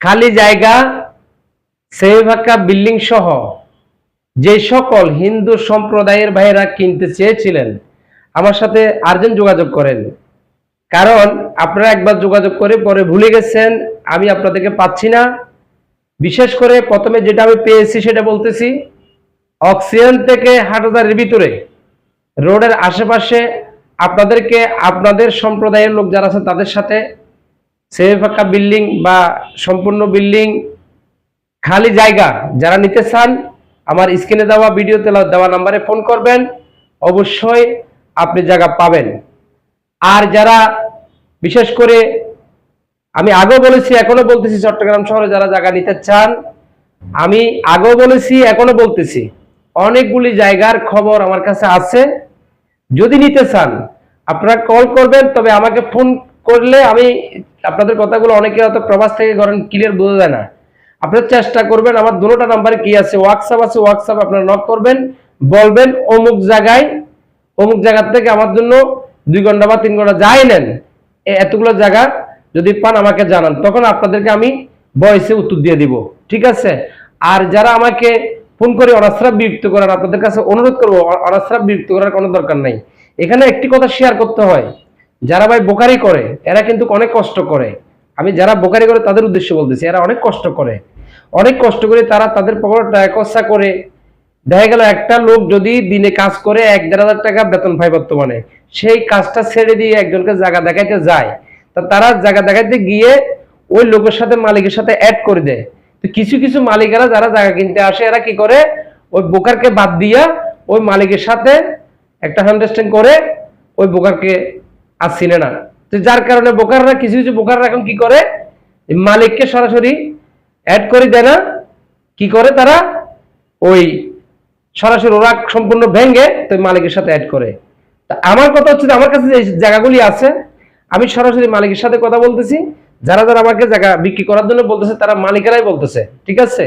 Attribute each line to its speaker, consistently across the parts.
Speaker 1: খালি জায়গা সেভাকা বিল্ডিং সহ যে সকল হিন্দু সম্প্রদায়ের ভাইয়েরা কিনতে চেয়েছিলেন, আমার সাথে আর্জেন্ট যোগাযোগ করেন। কারণ আপনারা একবার যোগাযোগ করে পরে ভুলে গেছেন, আমি আপনাদেরকে পাচ্ছি না। বিশেষ করে প্রথমে যেটা আমি পেয়েছি সেটা বলতেছি, অক্সিজেন থেকে হাটহাজারের ভিতরে, রোডের আশেপাশে আপনাদেরকে, আপনাদের সম্প্রদায়ের লোক যারা আছে তাদের সাথে সেমি ফাঁকা বিল্ডিং বা সম্পূর্ণ বিল্ডিং খালি জায়গা যারা নিতে চান, আমার স্ক্রিনে দেওয়া ভিডিওতে দেওয়া নাম্বারে ফোন করবেন, অবশ্যই আপনি জায়গা পাবেন। আর যারা, বিশেষ করে আমি আগেও বলেছি, এখনও বলতেছি চট্টগ্রাম শহরে যারা জায়গা নিতে চান, আমি আগেও বলেছি, এখনও বলতেছি, অনেকগুলি জায়গার খবর আমার কাছে আছে। যদি নিতে চান, আপনারা কল করবেন, তবে আমাকে ফোন করলে আমি আপনাদের কথাগুলো অনেকে হয়তো প্রবাস থেকে করেন ক্লিয়ার বোঝা যায় না। আপনারা চেষ্টা করবেন, আমার দুটোটা নাম্বারে কি আছে। হোয়াটসঅ্যাপ আছে হোয়াটসঅ্যাপ আপনারা নক করবেন, বলবেন, অমুক জায়গায়, অমুক জায়গা থেকে আমার জন্য দুই ঘণ্টা বা তিন ঘণ্টা যাই নেন এতগুলো জায়গা যদি পান আমাকে জানান, তখন আপনাদেরকে আমি বয়সে উত্তর দিয়ে দিব। ঠিক আছে? আর যারা আমাকে ফোন করে অনাশ্রাপ বিরক্ত করার, আপনাদের কাছে অনুরোধ করব অনাশ্রাপ বিরক্ত করার কোনো দরকার নাই। এখানে একটি কথা শেয়ার করতে হয়। যারা ভাই বোকারি করে, এরা কিন্তু অনেক কষ্ট করে। আমি যারা বোকারি করে তাদের উদ্দেশ্য বলতেছি, এরা অনেক কষ্ট করে। অনেক কষ্ট করে তারা তাদের পকেটে করে। দেখা গেল একটা লোক যদি দিনে কাজ করে এক দেড় হাজার টাকা বেতন পায় বর্তমানে, সেই কাজটা ছেড়ে দিয়ে একজনকে জায়গা দেখাইতে যায়। তা তারা জায়গা দেখাইতে গিয়ে ওই লোকের সাথে মালিকের সাথে অ্যাড করে দেয়। তো কিছু কিছু মালিকেরা যারা জায়গা কিনতে আসে, এরা কি করে? ওই বোকারকে বাদ দিয়া ওই মালিকের সাথে একটা আন্ডারস্ট্যান্ড করে ওই বোকারকে আর চিনে না। তো যার কারণে বোকাররা, কিছু কিছু বোকাররা এখন কি করে? মালিককে সরাসরি অ্যাড করে দেয় না। কি করে তারা? ওই সরাসরি ওরা সম্পূর্ণ ভেঙে তো মালিকের সাথে অ্যাড করে। তা আমার কথা হচ্ছে আমার কাছে যে জায়গাগুলি আছে, আমি সরাসরি মালিকের সাথে কথা বলতেছি। যারা যারা আমাকে জায়গা বিক্রি করার জন্য বলতেছে, তারা মালিকেরাই বলতেছে। ঠিক আছে?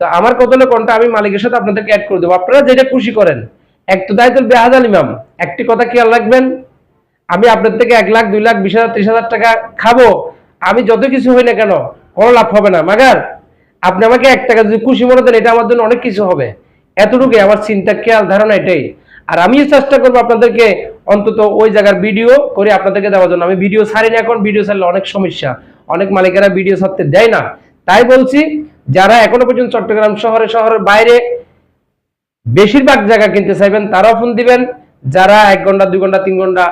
Speaker 1: তো আমার কথা হলো কোনটা? আমি মালিকের সাথে আপনাদেরকে অ্যাড করে দেবো। আপনারা যেটা খুশি করেন। এক তো দায়িত্ব বেহাজাল ইমাম। একটি কথা খেয়াল রাখবেন। আমি আপনার থেকে এক লাখ, দুই লাখ, বিশ হাজার, ত্রিশ হাজার টাকা খাব। আমি যত কিছু হই না কেন, কোনো লাভ হবে না। মাগার, আপনি আমাকে এক টাকা যদি খুশি মনে দেন, এটা আমার জন্য অনেক কিছু হবে। এতটুকু আমার চিন্তা, খেয়াল, ধারণা এটাই। আর আমিও চেষ্টা করব আপনাদেরকে অন্তত ওই জায়গার ভিডিও করে আপনাদেরকে দেওয়ার জন্য। আমি ভিডিও ছাড়ি না এখন, ভিডিও ছাড়লে অনেক সমস্যা। অনেক মালিকেরা ভিডিও ছাড়তে দেয় না। তাই বলছি, যারা এখনও পর্যন্ত চট্টগ্রাম শহরে, শহরের বাইরে বেশিরভাগ জায়গা কিনতে চাইবেন, তারাও ফোন দিবেন। যারা এক ঘণ্টা, দুই ঘণ্টা, তিন ঘণ্টা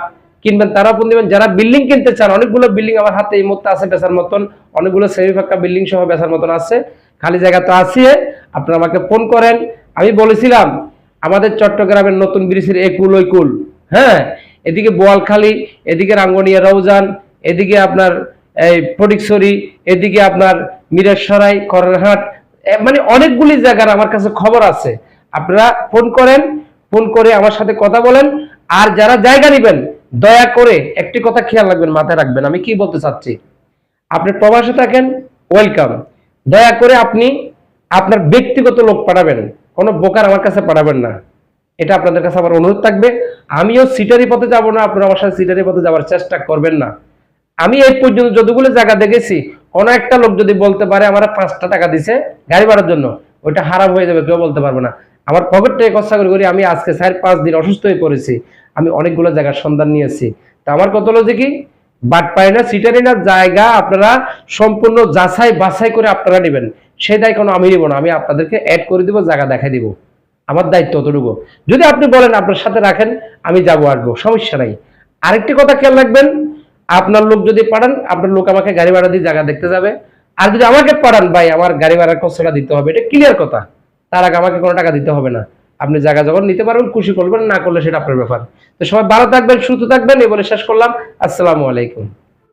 Speaker 1: কিনবেন, তারাও ফোন দিবেন। যারা বিল্ডিং কিনতে চান, অনেকগুলো বিল্ডিং আমার হাতে এই মুহূর্তে আছে বেচার মতন। অনেকগুলো সেমি ফাঁকা বিল্ডিং সহ বেচার মতন আছে। খালি জায়গা তো আছে। আপনারা আমাকে ফোন করেন। আমি বলেছিলাম, আমাদের চট্টগ্রামের নতুন ব্রিজের একুল ওইকুল হ্যাঁ এদিকে বোয়ালখালী, এদিকে রাঙ্গনিয়া রৌজান এদিকে আপনার এই ফটিকছড়ি, এদিকে আপনার মিরেশ্বরাই করহাট মানে অনেকগুলি জায়গার আমার কাছে খবর আছে। আপনারা ফোন করেন ফোন করে আমার সাথে কথা বলেন। আর যারা জায়গা নেবেন দয়া করে একটি কথা খেয়াল রাখবেন, মাথায় রাখবেন। আমি কি বলতে চাচ্ছি? আপনি প্রবাসে থাকেন ওয়েলকাম দয়া করে আপনি আপনার ব্যক্তিগত লোক পাঠাবেন, কোনো বোকার আমার কাছে পাঠাবেন না। এটা আপনাদের কাছে আমার অনুরোধ থাকবে। আমিও সিটারি পথে যাব না, আপনারা আমার সাথে সিটারি পথে যাওয়ার চেষ্টা করবেন না। আমি এই পর্যন্ত যতগুলো জায়গা দেখেছি কোনো একটা লোক যদি বলতে পারে, আমার পাঁচটা টাকা দিছে গাড়ি ভাড়ার জন্য, ওইটা খারাপ হয়ে যাবে, কেউ বলতে পারবে না। আমার পকেট থেকে কষ্ট করে করি আমি আজকে চার পাঁচ দিন অসুস্থ হয়ে পড়েছি। আমি অনেকগুলো জায়গার সন্ধান নিয়েছি। তা আমার কত হলো যে কি? বাট পাই না সিটারি না জায়গা আপনারা সম্পূর্ণ যাচাই বাছাই করে আপনারা নেবেন। সেই দায় কোনো আমি নেব না, আমি আপনাদেরকে অ্যাড করে দিব, জায়গা দেখাই দিব। আমার দায়িত্ব অতটুকু। যদি আপনি বলেন আপনার সাথে রাখেন, আমি যাব আসব সমস্যা নাই। আরেকটি কথা খেয়াল রাখবেন, আপনার লোক যদি পাঠান, আপনার লোক আমাকে গাড়ি ভাড়া দিয়ে জায়গা দেখতে যাবে। আর যদি আমাকে পাঠান, ভাই, আমার গাড়ি ভাড়ার খরচটা দিতে হবে, এটা ক্লিয়ার কথা। তার আগে আমাকে কোনো টাকা দিতে হবে না। আপনি জায়গা যখন নিতে পারবেন, খুশি করবেন, না করলে সেটা আপনার ব্যাপার। তো সবাই ভালো থাকবেন, সুস্থ থাকবেন, এ বলে শেষ করলাম। আসসালামু আলাইকুম।